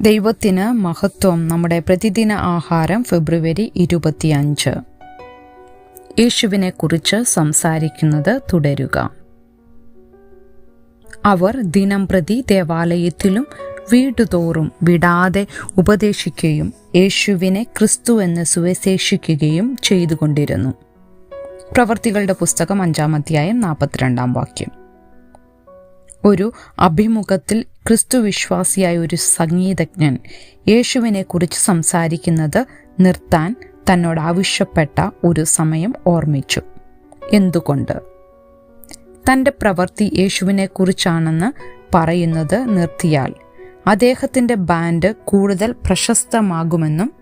ദൈവത്തിന് മഹത്വം നമ്മുടെ പ്രതിദിന ആഹാരം ഫെബ്രുവരി ഇരുപത്തിയഞ്ച്. യേശുവിനെ കുറിച്ച് സംസാരിക്കുന്നത് തുടരുക. അവർ ദിനം പ്രതി ദേവാലയത്തിലും വീടുതോറും വിടാതെ ഉപദേശിക്കുകയും യേശുവിനെ ക്രിസ്തു എന്ന് സുവിശേഷിക്കുകയും ചെയ്തുകൊണ്ടിരുന്നു. പ്രവർത്തികളുടെ പുസ്തകം അഞ്ചാം അധ്യായം നാൽപ്പത്തിരണ്ടാം വാക്യം. ഒരു അഭിമുഖത്തിൽ ക്രിസ്തുവിശ്വാസിയായ ഒരു സംഗീതജ്ഞൻ യേശുവിനെ കുറിച്ച് സംസാരിക്കുന്നത് നിർത്താൻ തന്നോട് ആവശ്യപ്പെട്ട ഒരു സമയം ഓർമ്മിച്ചു. എന്തുകൊണ്ട്? തന്റെ പ്രവൃത്തി യേശുവിനെ കുറിച്ചാണെന്ന് പറയുന്നത് നിർത്തിയാൽ അദ്ദേഹത്തിന്റെ ബാൻഡ് കൂടുതൽ പ്രശസ്തമാകുമെന്നും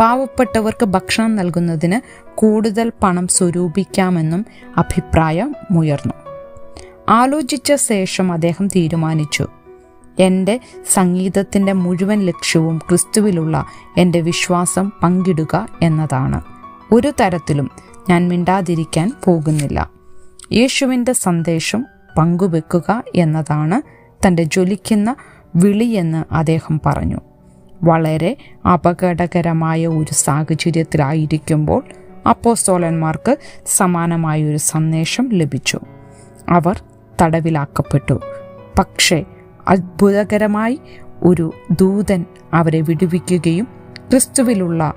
പാവപ്പെട്ടവർക്ക് ഭക്ഷണം നൽകുന്നതിന് കൂടുതൽ പണം സ്വരൂപിക്കാമെന്നും അഭിപ്രായമുയർന്നു ആലോചിച്ച ശേഷം അദ്ദേഹം തീരുമാനിച്ചു. എന്റെ സംഗീതത്തിന്റെ മുഴുവൻ ലക്ഷ്യവും ക്രിസ്തുവിലുള്ള എന്റെ വിശ്വാസം പങ്കിടുക എന്നതാണ്. ഒരു തരത്തിലും ഞാൻ മിണ്ടാതിരിക്കാൻ പോകുന്നില്ല. യേശുവിന്റെ സന്ദേശം പങ്കുവെക്കുക എന്നതാണ് തന്റെ ജ്വലിക്കുന്ന വിളിയെന്ന് അദ്ദേഹം പറഞ്ഞു. വളരെ അപകടകരമായ ഒരു സാഹചര്യത്തിലായിരിക്കുമ്പോൾ അപ്പോസ്തോലന്മാർക്ക് സമാനമായ ഒരു സന്ദേശം ലഭിച്ചു. അവർ തടവിലാക്കപ്പെട്ടു. പക്ഷേ അത്ഭുതകരമായി ഒരു ദൂതൻ അവരെ വിടുവിക്കുകയും ക്രിസ്തുവിലുള്ള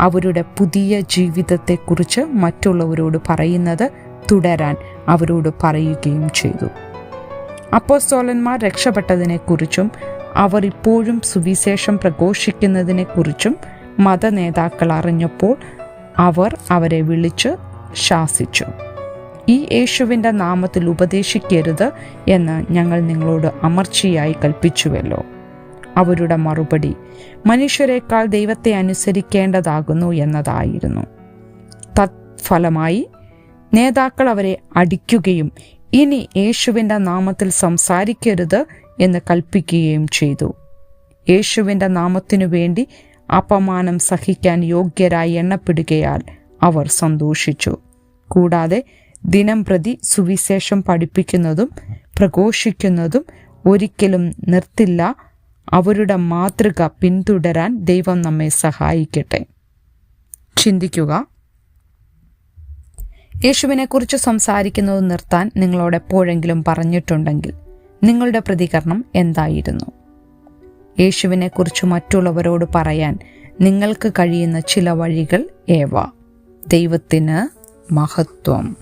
അവരുടെ പുതിയ ജീവിതത്തെക്കുറിച്ച് മറ്റുള്ളവരോട് പറയുന്നത് തുടരാൻ അവരോട് പറയുകയും ചെയ്തു. അപ്പോസ്തോലന്മാർ രക്ഷപ്പെട്ടതിനെക്കുറിച്ചും അവർ ഇപ്പോഴും സുവിശേഷം പ്രഘോഷിക്കുന്നതിനെക്കുറിച്ചും മതനേതാക്കൾ അറിഞ്ഞപ്പോൾ അവർ അവരെ വിളിച്ച് ശാസിച്ചു. ഈ യേശുവിന്റെ നാമത്തിൽ ഉപദേശിക്കരുത് എന്ന് ഞങ്ങൾ നിങ്ങളോട് അമർച്ചയായി കൽപ്പിച്ചുവല്ലോ. അവരുടെ മറുപടി മനുഷ്യരെക്കാൾ ദൈവത്തെ അനുസരിക്കേണ്ടതാകുന്നു എന്നതായിരുന്നു. തത്ഫലമായി നേതാക്കൾ അവരെ അടിക്കുകയും ഇനി യേശുവിന്റെ നാമത്തിൽ സംസാരിക്കരുത് എന്ന് കൽപ്പിക്കുകയും ചെയ്തു. യേശുവിന്റെ നാമത്തിനു വേണ്ടി അപമാനം സഹിക്കാൻ യോഗ്യരായി എണ്ണപ്പെടുകയാൽ അവർ സന്തോഷിച്ചു. കൂടാതെ ദിനം പ്രതി സുവിശേഷം പഠിപ്പിക്കുന്നതും പ്രഘോഷിക്കുന്നതും ഒരിക്കലും നിർത്തില്ല. അവരുടെ മാതൃക പിന്തുടരാൻ ദൈവം നമ്മെ സഹായിക്കട്ടെ. ചിന്തിക്കുക. യേശുവിനെക്കുറിച്ച് സംസാരിക്കുന്നത് നിർത്താൻ നിങ്ങളോട് എപ്പോഴെങ്കിലും പറഞ്ഞിട്ടുണ്ടെങ്കിൽ നിങ്ങളുടെ പ്രതികരണം എന്തായിരുന്നു? യേശുവിനെക്കുറിച്ച് മറ്റുള്ളവരോട് പറയാൻ നിങ്ങൾക്ക് കഴിയുന്ന ചില വഴികൾ ഏവ? ദൈവത്തിന് മഹത്വം.